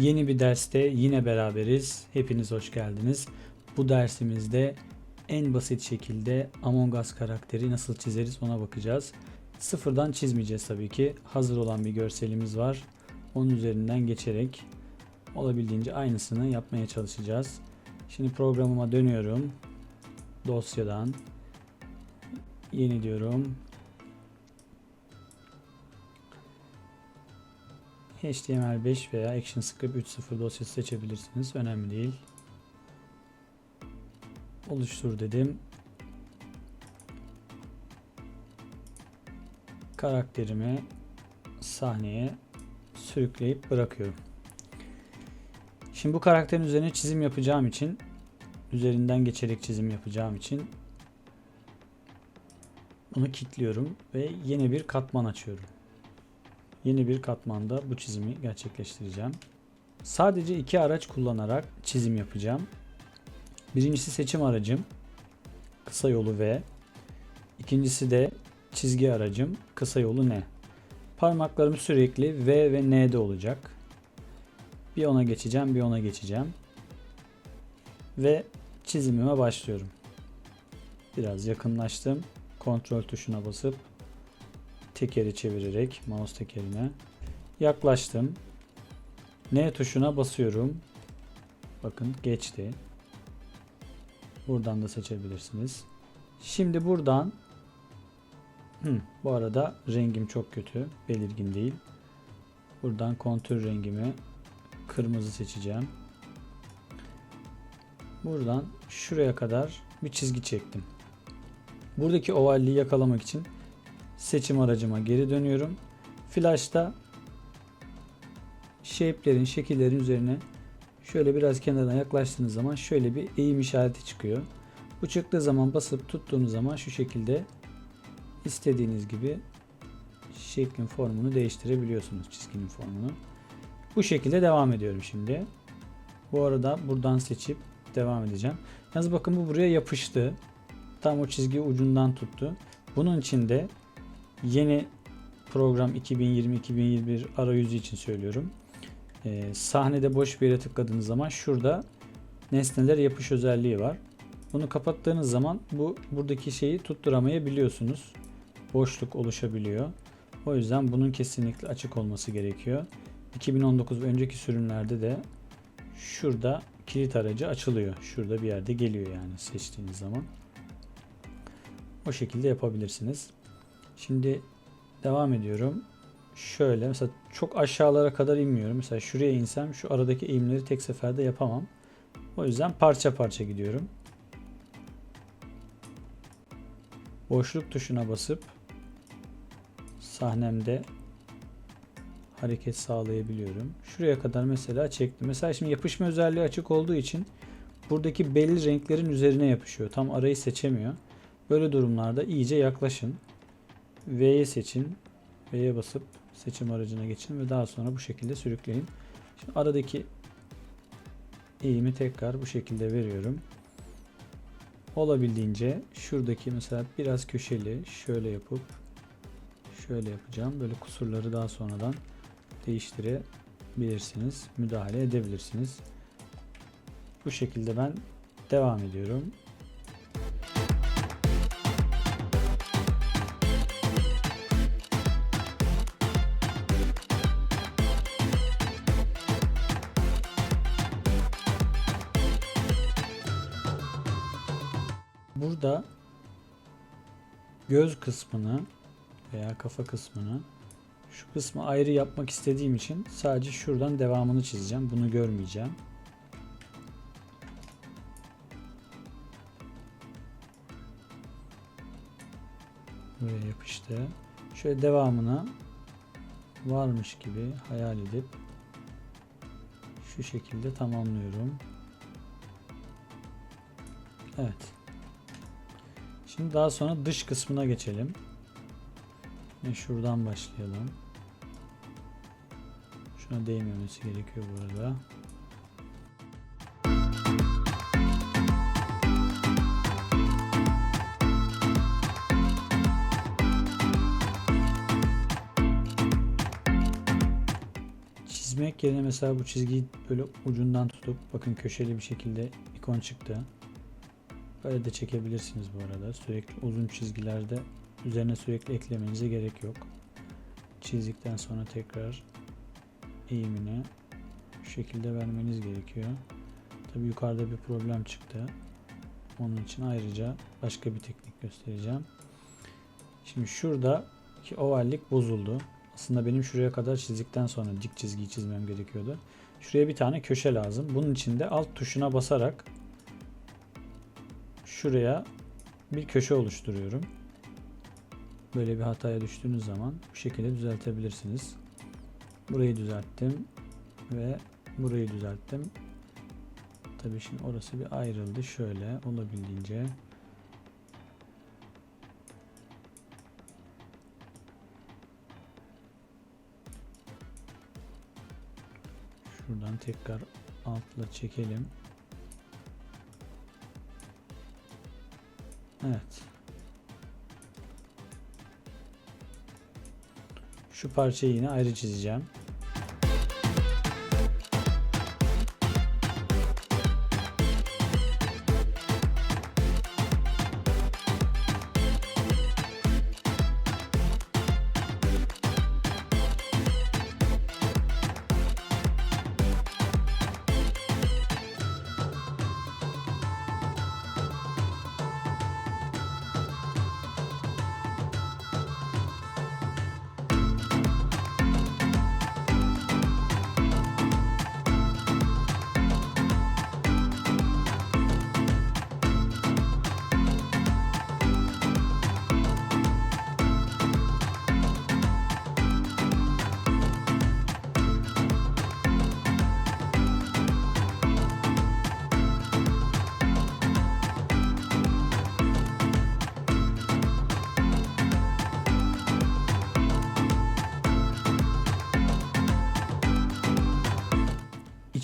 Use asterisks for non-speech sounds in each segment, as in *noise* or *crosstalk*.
Yeni bir derste yine beraberiz. Hepiniz hoş geldiniz. Bu dersimizde en basit şekilde Among Us karakteri nasıl çizeriz ona bakacağız. Sıfırdan çizmeyeceğiz tabii ki. Hazır olan bir görselimiz var. Onun üzerinden geçerek olabildiğince aynısını yapmaya çalışacağız. Şimdi programıma dönüyorum. Dosyadan yeni diyorum. HTML5 veya ActionScript 3.0 dosyası seçebilirsiniz. Önemli değil. Oluştur dedim. Karakterimi sahneye sürükleyip bırakıyorum. Şimdi bu karakterin üzerine çizim yapacağım için üzerinden geçerek çizim yapacağım için bunu kilitliyorum ve yeni bir katman açıyorum. Yeni bir katmanda bu çizimi gerçekleştireceğim. Sadece iki araç kullanarak çizim yapacağım. Birincisi seçim aracım. Kısa yolu V. İkincisi de çizgi aracım. Kısa yolu N. Parmaklarım sürekli V ve N'de olacak. Bir ona geçeceğim, bir ona geçeceğim. Ve çizimime başlıyorum. Biraz yakınlaştım. Kontrol tuşuna basıp tekeri çevirerek mouse tekerine yaklaştım. N tuşuna basıyorum. Bakın geçti. Buradan da seçebilirsiniz. Şimdi buradan Hı, bu arada rengim çok kötü. Belirgin değil. Buradan kontür rengimi kırmızı seçeceğim. Buradan şuraya kadar bir çizgi çektim. Buradaki ovalliği yakalamak için seçim aracıma geri dönüyorum. Flash'ta shape'lerin, şekillerin üzerine şöyle biraz kenardan yaklaştığınız zaman şöyle bir eğim işareti çıkıyor. Bu çıktığı zaman basıp tuttuğunuz zaman şu şekilde istediğiniz gibi şeklin formunu değiştirebiliyorsunuz çizginin formunu. Bu şekilde devam ediyorum şimdi. Bu arada buradan seçip devam edeceğim. Yalnız bakın bu buraya yapıştı. Tam o çizgi ucundan tuttu. Bunun için de yeni program 2020-2021 arayüzü için söylüyorum. Ee, sahnede boş bir yere tıkladığınız zaman şurada nesneler yapış özelliği var. Bunu kapattığınız zaman bu buradaki şeyi tutturamayabiliyorsunuz. Boşluk oluşabiliyor. O yüzden bunun kesinlikle açık olması gerekiyor. 2019 ve önceki sürümlerde de şurada kilit aracı açılıyor. Şurada bir yerde geliyor yani seçtiğiniz zaman. O şekilde yapabilirsiniz. Şimdi devam ediyorum. Şöyle mesela çok aşağılara kadar inmiyorum. Mesela şuraya insem şu aradaki eğimleri tek seferde yapamam. O yüzden parça parça gidiyorum. Boşluk tuşuna basıp sahnemde hareket sağlayabiliyorum. Şuraya kadar mesela çektim. Mesela şimdi yapışma özelliği açık olduğu için buradaki belli renklerin üzerine yapışıyor. Tam arayı seçemiyor. Böyle durumlarda iyice yaklaşın. V'ye seçin. V'ye basıp seçim aracına geçin ve daha sonra bu şekilde sürükleyin. Şimdi aradaki eğimi tekrar bu şekilde veriyorum. Olabildiğince şuradaki mesela biraz köşeli şöyle yapıp şöyle yapacağım. Böyle kusurları daha sonradan değiştirebilirsiniz. Müdahale edebilirsiniz. Bu şekilde ben devam ediyorum. Burada göz kısmını veya kafa kısmını şu kısmı ayrı yapmak istediğim için sadece şuradan devamını çizeceğim. Bunu görmeyeceğim. Buraya yapıştı. Şöyle devamına varmış gibi hayal edip şu şekilde tamamlıyorum. Evet. Şimdi daha sonra dış kısmına geçelim. Ve şuradan başlayalım. Şuna değmemesi gerekiyor bu arada. çizmek yerine mesela bu çizgiyi böyle ucundan tutup bakın köşeli bir şekilde ikon çıktı. Böyle de çekebilirsiniz bu arada. Sürekli uzun çizgilerde üzerine sürekli eklemenize gerek yok. Çizdikten sonra tekrar eğimini şu şekilde vermeniz gerekiyor. Tabi yukarıda bir problem çıktı. Onun için ayrıca başka bir teknik göstereceğim. Şimdi şurada ki ovallik bozuldu. Aslında benim şuraya kadar çizdikten sonra dik çizgiyi çizmem gerekiyordu. Şuraya bir tane köşe lazım. Bunun için de alt tuşuna basarak şuraya bir köşe oluşturuyorum. Böyle bir hataya düştüğünüz zaman bu şekilde düzeltebilirsiniz. Burayı düzelttim ve burayı düzelttim. Tabii şimdi orası bir ayrıldı şöyle olabildiğince. Şuradan tekrar altla çekelim. Evet. Şu parçayı yine ayrı çizeceğim.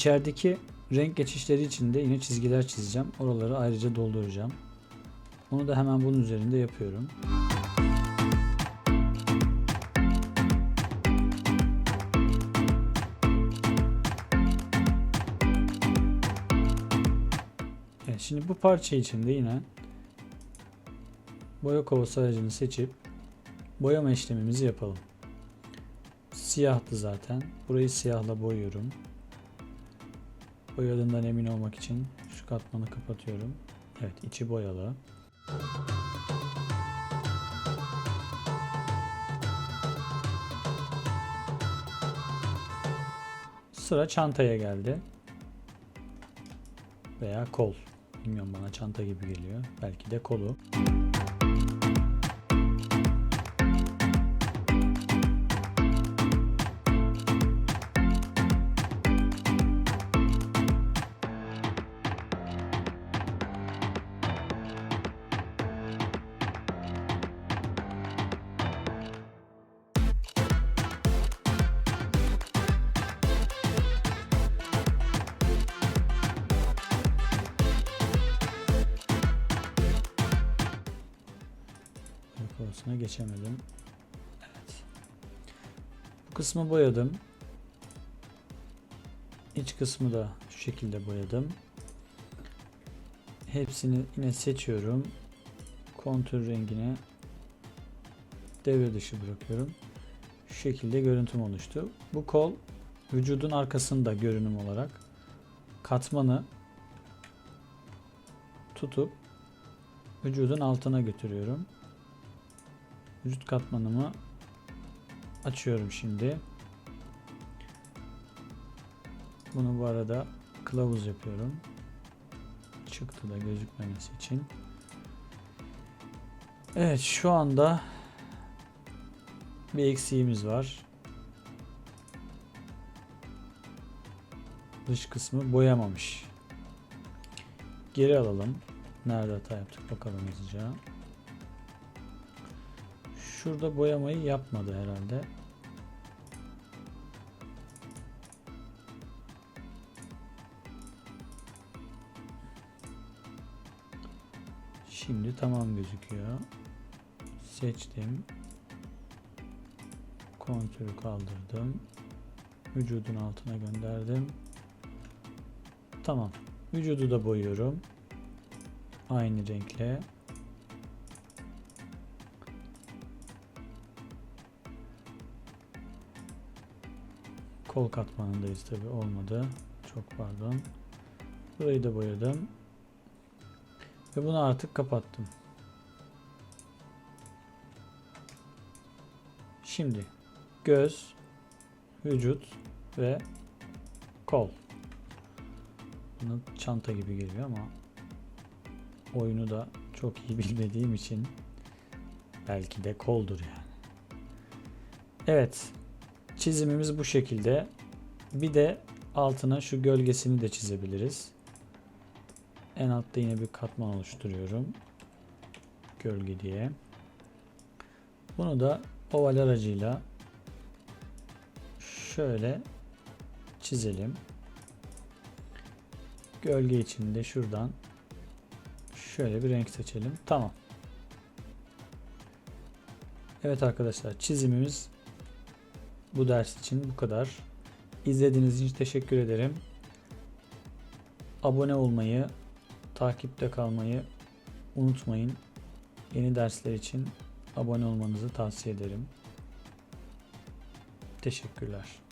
İçerideki renk geçişleri için de yine çizgiler çizeceğim. Oraları ayrıca dolduracağım. Onu da hemen bunun üzerinde yapıyorum. Evet, şimdi bu parça için de yine boya kovası aracını seçip boyama işlemimizi yapalım. Siyahtı zaten. Burayı siyahla boyuyorum. Boyadığından emin olmak için şu katmanı kapatıyorum. Evet içi boyalı. Sıra çantaya geldi. Veya kol. Bilmiyorum bana çanta gibi geliyor. Belki de kolu. Kovasına geçemedim. Evet. Bu kısmı boyadım. İç kısmı da şu şekilde boyadım. Hepsini yine seçiyorum. Kontür rengine devre dışı bırakıyorum. Şu şekilde görüntüm oluştu. Bu kol vücudun arkasında görünüm olarak katmanı tutup vücudun altına götürüyorum. Vücut katmanımı açıyorum şimdi. Bunu bu arada kılavuz yapıyorum. Çıktı da gözükmemesi için. Evet şu anda bir eksiğimiz var. Dış kısmı boyamamış. Geri alalım. Nerede hata yaptık bakalım hızlıca. Şurada boyamayı yapmadı herhalde. Şimdi tamam gözüküyor. Seçtim. Kontürü kaldırdım. Vücudun altına gönderdim. Tamam. Vücudu da boyuyorum. Aynı renkle. Kol katmanındayız tabi olmadı. Çok pardon. Burayı da boyadım. Ve bunu artık kapattım. Şimdi göz, vücut ve kol. Buna çanta gibi geliyor ama oyunu da çok iyi *laughs* bilmediğim için belki de koldur yani. Evet. Çizimimiz bu şekilde. Bir de altına şu gölgesini de çizebiliriz. En altta yine bir katman oluşturuyorum. Gölge diye. Bunu da oval aracıyla şöyle çizelim. Gölge için de şuradan şöyle bir renk seçelim. Tamam. Evet arkadaşlar çizimimiz bu ders için bu kadar. İzlediğiniz için teşekkür ederim. Abone olmayı, takipte kalmayı unutmayın. Yeni dersler için abone olmanızı tavsiye ederim. Teşekkürler.